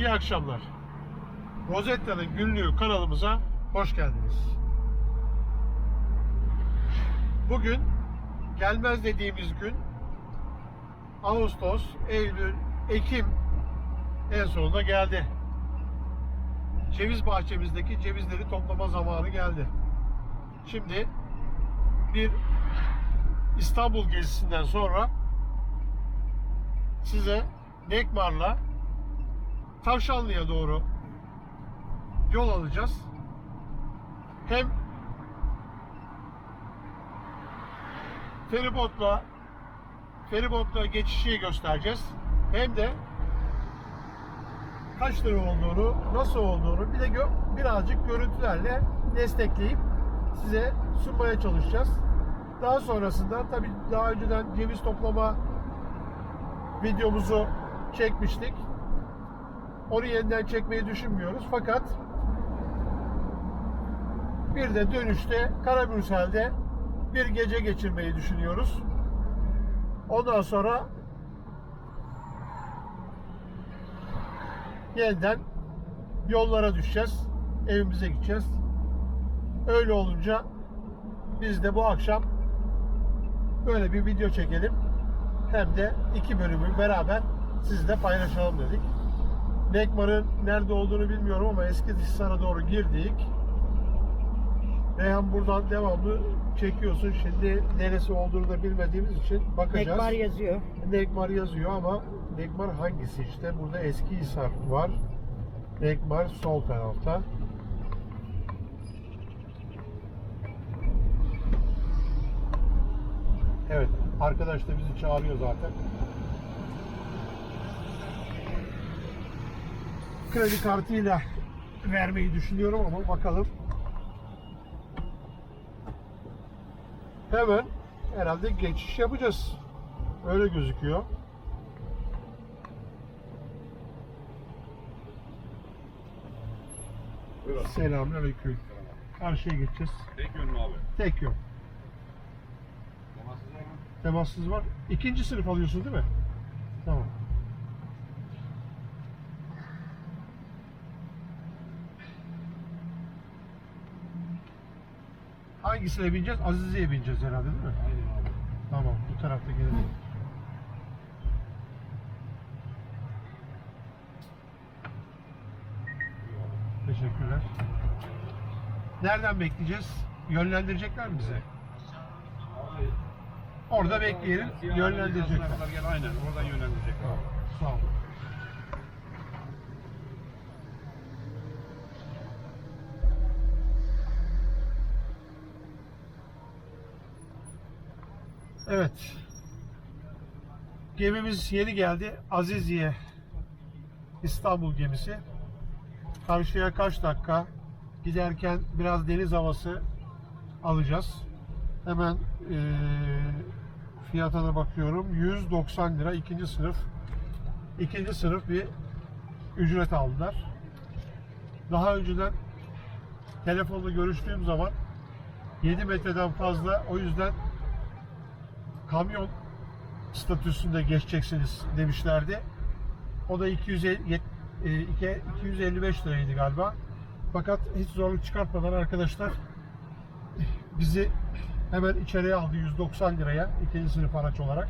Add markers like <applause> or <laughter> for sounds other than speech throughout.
İyi akşamlar. Rosetta'nın günlüğü kanalımıza hoş geldiniz. Bugün gelmez dediğimiz gün Ağustos, Eylül, Ekim en sonunda geldi. Ceviz bahçemizdeki cevizleri toplama zamanı geldi. Şimdi bir İstanbul gezisinden sonra size Nekmar'la Tavşanlı'ya doğru yol alacağız. Hem feribotla feribotla geçişi göstereceğiz. Hem de kaç lira olduğunu, nasıl olduğunu bir de gö- birazcık görüntülerle destekleyip size sunmaya çalışacağız. Daha sonrasında tabii daha önceden ceviz toplama videomuzu çekmiştik. Onu yeniden çekmeyi düşünmüyoruz. Fakat bir de dönüşte Karamürsel'de bir gece geçirmeyi düşünüyoruz. Ondan sonra yeniden yollara düşeceğiz. Evimize gideceğiz. Öyle olunca biz de bu akşam böyle bir video çekelim. Hem de iki bölümü beraber sizle paylaşalım dedik. Nekmar'ın nerede olduğunu bilmiyorum ama eski Hisar'a doğru girdik. Reyhan buradan devamlı çekiyorsun. Şimdi neresi olduğunu da bilmediğimiz için bakacağız. Nekbar yazıyor. Nekmar yazıyor ama Nekmar hangisi işte? Burada eski Hisar var. Nekmar sol tarafta. Evet, arkadaş da bizi çağırıyor zaten. Kredi kartıyla vermeyi düşünüyorum ama bakalım. Hemen herhalde geçiş yapacağız. Öyle gözüküyor. Selamünaleyküm. Karşıya geçeceğiz. Tek yön mü abi? Tek yol. Temassız var mı? Temassız var. İkinci sınıf alıyorsun değil mi? Tamam. Hangisine bineceğiz? Azize'ye bineceğiz herhalde değil mi? Aynen abi. Tamam. Bu tarafta gelelim. Teşekkürler. Nereden bekleyeceğiz? Yönlendirecekler mi? Abi. Orada bekleyelim. Yönlendirecekler. aynen oradan yönlendirecek abi. Sağ olun. Evet. Gemimiz yeni geldi. Aziziye İstanbul gemisi. Karşıya kaç dakika giderken biraz deniz havası alacağız. Hemen eee fiyatına bakıyorum. 190 lira ikinci sınıf. İkinci sınıf bir ücret aldılar. Daha önceden telefonla görüştüğüm zaman 7 metreden fazla o yüzden kamyon statüsünde geçeceksiniz demişlerdi. O da 250, e, 255 liraydı galiba. Fakat hiç zorluk çıkartmadan arkadaşlar bizi hemen içeriye aldı 190 liraya ikinci sınıf araç olarak.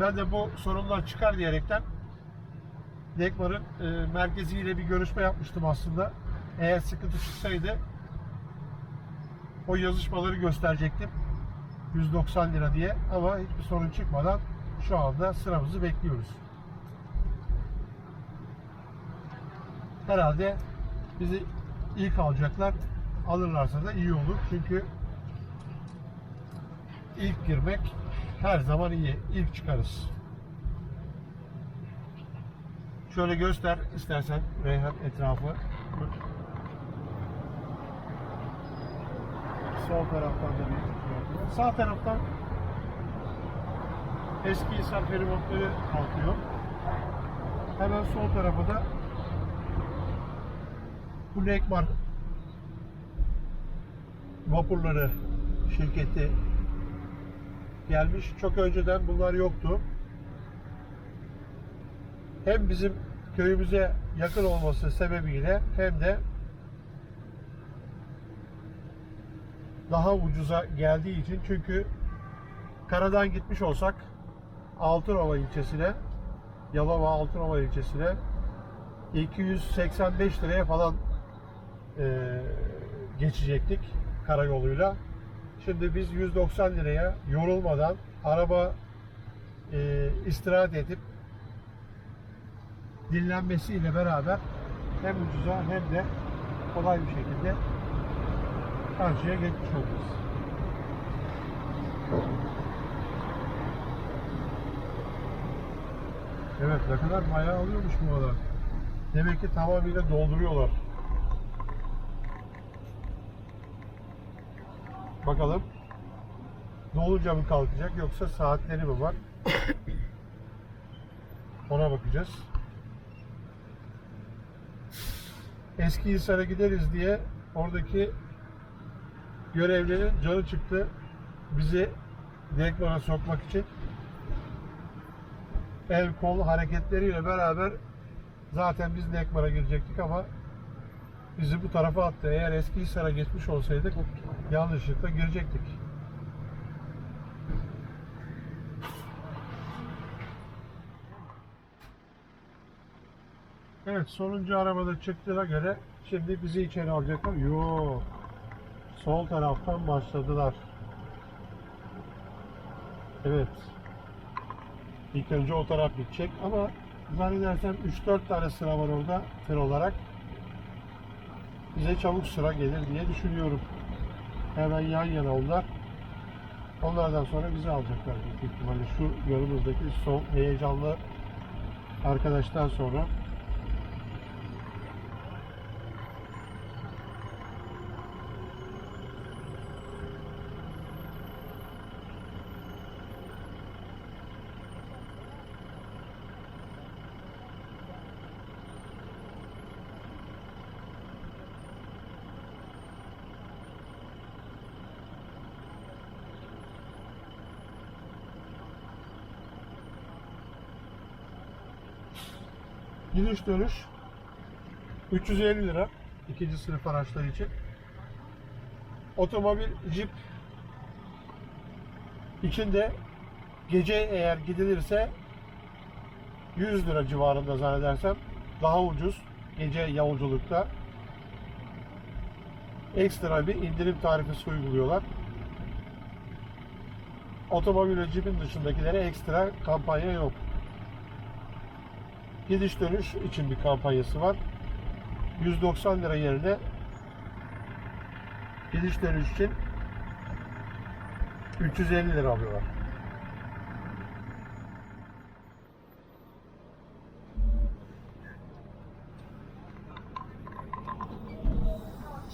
Ben de bu sorunlar çıkar diyerekten Nekmar'ın e, merkeziyle bir görüşme yapmıştım aslında. Eğer sıkıntı çıksaydı o yazışmaları gösterecektim. 190 lira diye ama hiçbir sorun çıkmadan şu anda sıramızı bekliyoruz. Herhalde bizi ilk alacaklar. Alırlarsa da iyi olur. Çünkü ilk girmek her zaman iyi. İlk çıkarız. Şöyle göster istersen Reyhan etrafı. Sol taraftan da bir Sağ taraftan eski insan feribotları kalkıyor. Hemen sol tarafa da bu Nekmar vapurları şirketi gelmiş. Çok önceden bunlar yoktu. hem bizim köyümüze yakın olması sebebiyle hem de daha ucuza geldiği için çünkü karadan gitmiş olsak Altınova ilçesine Yalova Altınova ilçesine 285 liraya falan eee, geçecektik karayoluyla. Şimdi biz 190 liraya yorulmadan araba eee, istirahat edip dinlenmesiyle beraber hem ucuza hem de kolay bir şekilde karşıya geçmiş olacağız. Evet ne kadar maya alıyormuş bu adam. Demek ki tamamıyla dolduruyorlar. Bakalım dolunca mı kalkacak yoksa saatleri mi var? <coughs> Ona bakacağız. Eski Hisar'a gideriz diye oradaki görevlinin canı çıktı. Bizi Direkman'a sokmak için el kol hareketleriyle beraber zaten biz Nekmar'a girecektik ama bizi bu tarafa attı. Eğer eski Hisar'a geçmiş olsaydık yanlışlıkla girecektik. Evet sonuncu arabada çıktığına göre şimdi bizi içeri alacaklar. Yo. Sol taraftan başladılar. Evet. İlk önce o taraf gidecek ama zannedersem 3-4 tane sıra var orada tır olarak. Bize çabuk sıra gelir diye düşünüyorum. Hemen yan yana onlar. Onlardan sonra bizi alacaklar büyük ihtimalle. Şu yanımızdaki son heyecanlı arkadaştan sonra Gidiş dönüş 350 lira ikinci sınıf araçlar için. Otomobil, jip içinde gece eğer gidilirse 100 lira civarında zannedersem daha ucuz gece yolculukta ekstra bir indirim tarifesi uyguluyorlar. Otomobil ve jipin dışındakilere ekstra kampanya yok. Gidiş dönüş için bir kampanyası var. 190 lira yerine gidiş dönüş için 350 lira alıyorlar.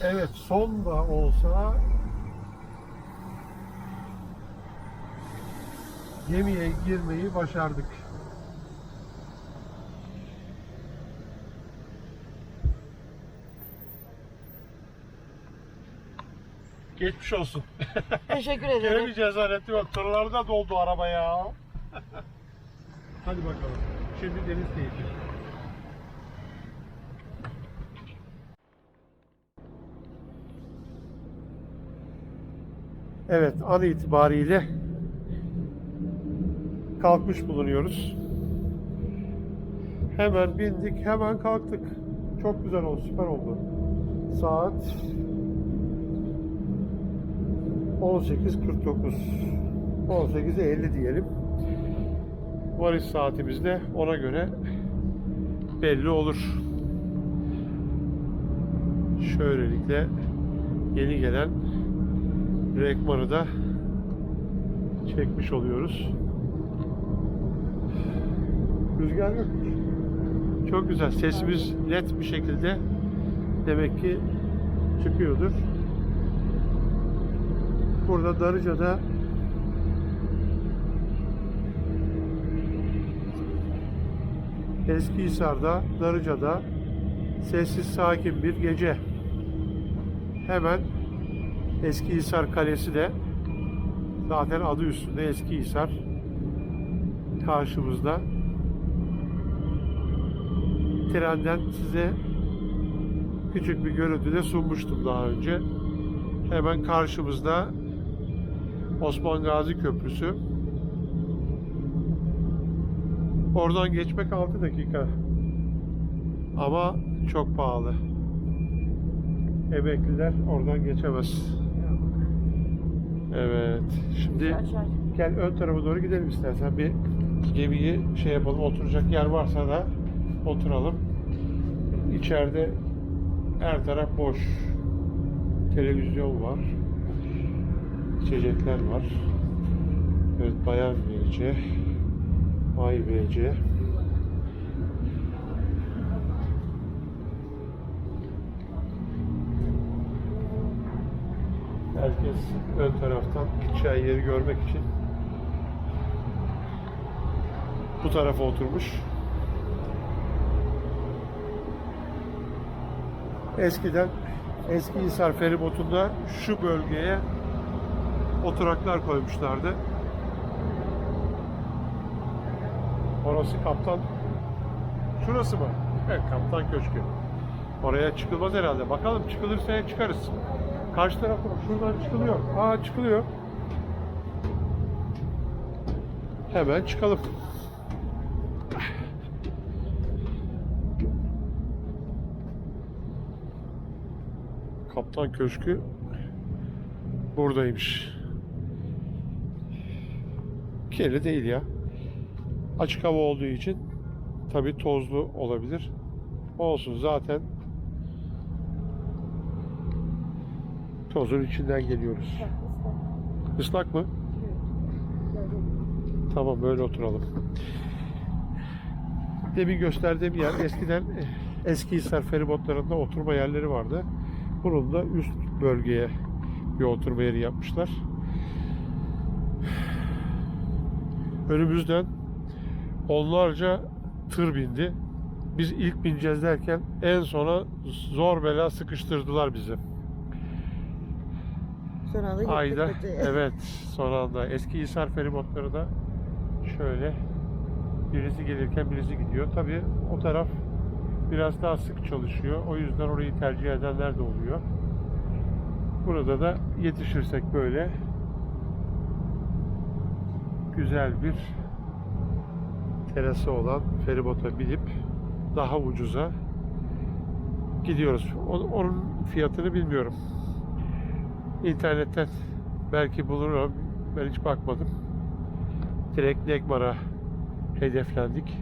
Evet son da olsa gemiye girmeyi başardık. Geçmiş olsun. Teşekkür ederim. Giremeyeceğiz zannetti bak tırlarda doldu araba ya. Hadi bakalım. Şimdi deniz keyfi. Evet an itibariyle kalkmış bulunuyoruz. Hemen bindik, hemen kalktık. Çok güzel oldu, süper oldu. Saat 18.49 18'e 50 diyelim. Varış saatimiz de ona göre belli olur. Şöylelikle yeni gelen rekmanı da çekmiş oluyoruz. Rüzgar yok. Çok güzel. Sesimiz net bir şekilde demek ki çıkıyordur. Burada Darıca'da Eskihisar'da, Darıca'da sessiz sakin bir gece. Hemen Eskihisar Kalesi de zaten adı üstünde Eskihisar karşımızda. trenden size küçük bir görüntü de sunmuştum daha önce. Hemen karşımızda Osman Gazi Köprüsü. Oradan geçmek 6 dakika. Ama çok pahalı. Emekliler oradan geçemez. Evet. Şimdi gel ön tarafa doğru gidelim istersen. Bir gemiyi şey yapalım. Oturacak yer varsa da oturalım. İçeride her taraf boş. Televizyon var. İçecekler var. Evet Bayan VC. Ay VC. Herkes ön taraftan gideceği yeri görmek için bu tarafa oturmuş. Eskiden eski Hisar feribotunda şu bölgeye oturaklar koymuşlardı. Orası kaptan. Şurası mı? Evet, kaptan köşkü. Oraya çıkılmaz herhalde. Bakalım çıkılırsa çıkarız. Karşı tarafta bak şuradan çıkılıyor. Aa çıkılıyor. Hemen çıkalım. Kaptan Köşkü buradaymış. Kirli değil ya. Açık hava olduğu için tabi tozlu olabilir. Olsun zaten tozun içinden geliyoruz. Islak mı? Tamam böyle oturalım. Demin gösterdiğim yer eskiden eh, eski Hisar feribotlarında oturma yerleri vardı. Bunun da üst bölgeye bir oturma yeri yapmışlar. Önümüzden onlarca tır bindi. Biz ilk bineceğiz derken en sona zor bela sıkıştırdılar bizi. Son anda Ayda evet son anda eski Hisar feribotları da şöyle birisi gelirken birisi gidiyor. Tabi o taraf biraz daha sık çalışıyor. O yüzden orayı tercih edenler de oluyor. Burada da yetişirsek böyle güzel bir terası olan feribota binip daha ucuza gidiyoruz. Onun fiyatını bilmiyorum. İnternetten belki bulurum. Ben hiç bakmadım. Direkt Negmar'a hedeflendik.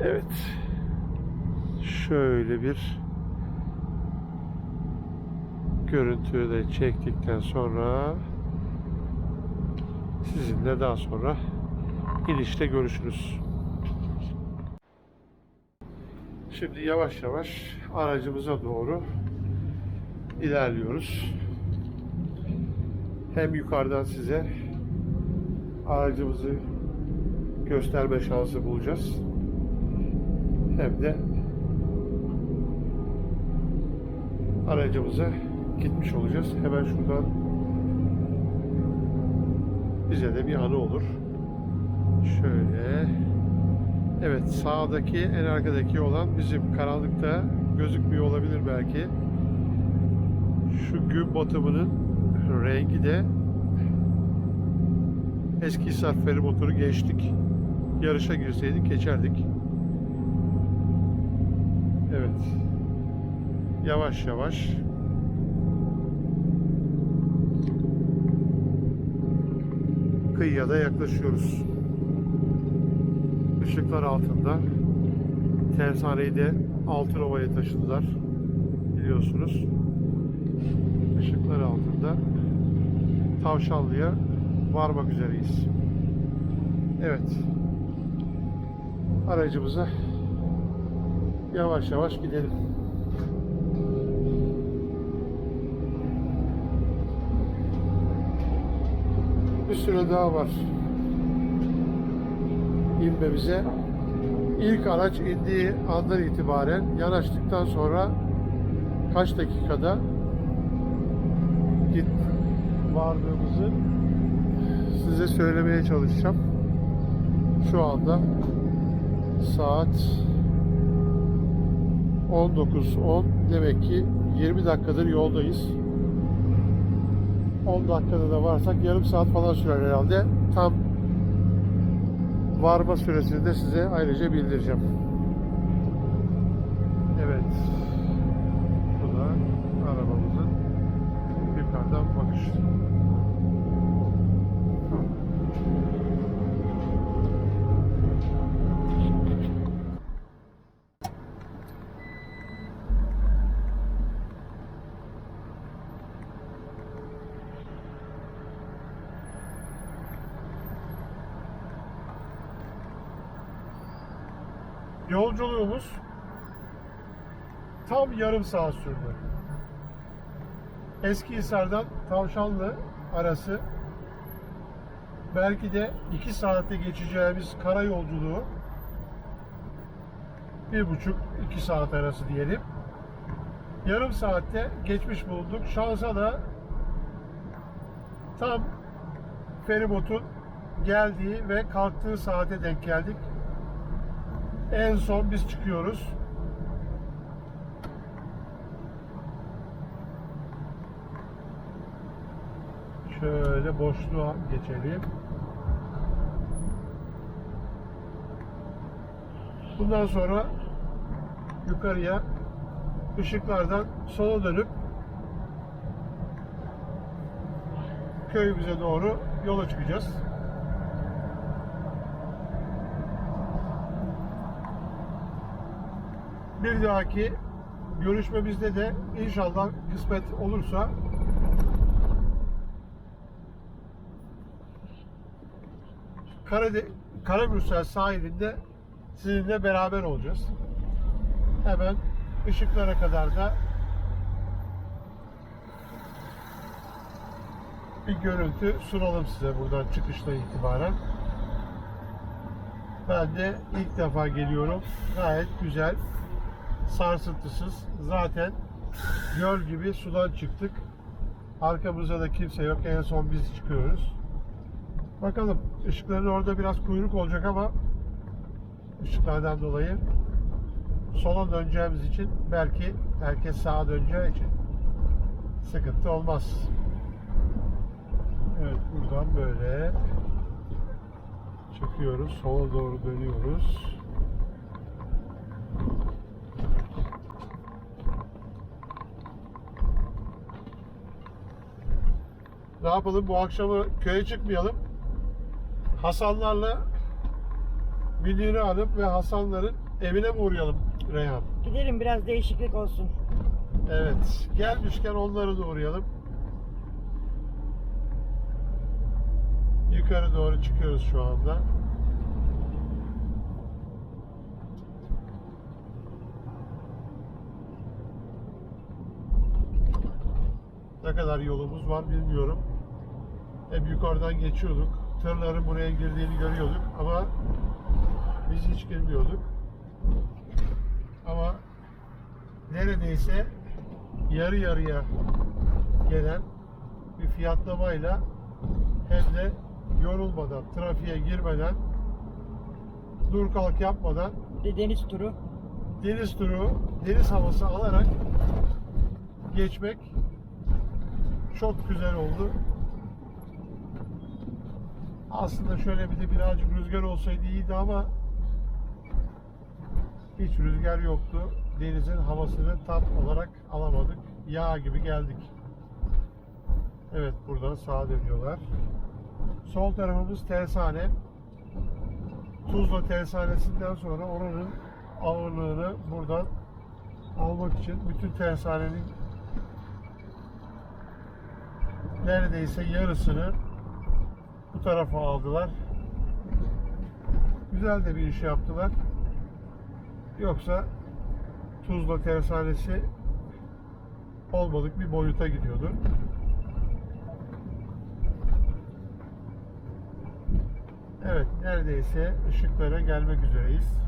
Evet. Şöyle bir görüntüyü de çektikten sonra sizinle daha sonra inişte görüşürüz. Şimdi yavaş yavaş aracımıza doğru ilerliyoruz. Hem yukarıdan size aracımızı gösterme şansı bulacağız. Hem de aracımıza gitmiş olacağız. Hemen şuradan bize de bir anı olur. Şöyle Evet sağdaki en arkadaki olan bizim karanlıkta gözükmüyor olabilir belki. Şu gün batımının rengi de eski Hisar feribotunu geçtik. Yarışa girseydik geçerdik. Evet. Yavaş yavaş kıyıya da yaklaşıyoruz. Işıklar altında tersaneyi de Altınova'ya taşıdılar. Biliyorsunuz. Işıklar altında Tavşanlı'ya varmak üzereyiz. Evet. Aracımıza yavaş yavaş gidelim. Süre daha var. İnmemize. İlk araç indiği andan itibaren yanaştıktan sonra kaç dakikada git vardığımızı size söylemeye çalışacağım. Şu anda Saat 19.10 demek ki 20 dakikadır yoldayız. 10 dakikada da varsak yarım saat falan sürer herhalde. Tam varma süresini de size ayrıca bildireceğim. Evet. Bu da arabamızın yukarıdan bakışı. Yolculuğumuz tam yarım saat sürdü. Eskihisar'dan Tavşanlı arası belki de iki saate geçeceğimiz kara yolculuğu bir buçuk iki saat arası diyelim. Yarım saatte geçmiş bulunduk. Şansa da tam feribotun geldiği ve kalktığı saate denk geldik. En son biz çıkıyoruz. Şöyle boşluğa geçelim. Bundan sonra yukarıya ışıklardan sola dönüp köyümüze doğru yola çıkacağız. Bir dahaki görüşmemizde de inşallah kısmet olursa Karade sahilinde sizinle beraber olacağız. Hemen ışıklara kadar da bir görüntü sunalım size buradan çıkışla itibaren. Ben de ilk defa geliyorum. Gayet güzel. Sarsıntısız. Zaten göl gibi sudan çıktık. Arkamızda da kimse yok. En son biz çıkıyoruz. Bakalım. ışıkların orada biraz kuyruk olacak ama ışıklardan dolayı sola döneceğimiz için belki herkes sağa döneceği için sıkıntı olmaz. Evet buradan böyle çıkıyoruz. Sola doğru dönüyoruz. Ne yapalım bu akşamı köye çıkmayalım. Hasanlarla Münire Hanım ve Hasanların evine mi uğrayalım Reyhan? Gidelim biraz değişiklik olsun. Evet. Gelmişken onları da uğrayalım. Yukarı doğru çıkıyoruz şu anda. Ne kadar yolumuz var bilmiyorum. Hep yukarıdan geçiyorduk. Tırların buraya girdiğini görüyorduk ama biz hiç girmiyorduk. Ama neredeyse yarı yarıya gelen bir fiyatlamayla hem de yorulmadan, trafiğe girmeden, dur kalk yapmadan deniz turu. deniz turu, deniz havası alarak geçmek çok güzel oldu. Aslında şöyle bir de birazcık rüzgar olsaydı iyiydi ama hiç rüzgar yoktu. Denizin havasını tam olarak alamadık. Yağ gibi geldik. Evet buradan sağa dönüyorlar. Sol tarafımız tersane. Tuzla tersanesinden sonra oranın ağırlığını buradan almak için bütün tersanenin neredeyse yarısını bu tarafa aldılar. Güzel de bir iş yaptılar. Yoksa Tuzla tersanesi olmadık bir boyuta gidiyordu. Evet, neredeyse ışıklara gelmek üzereyiz.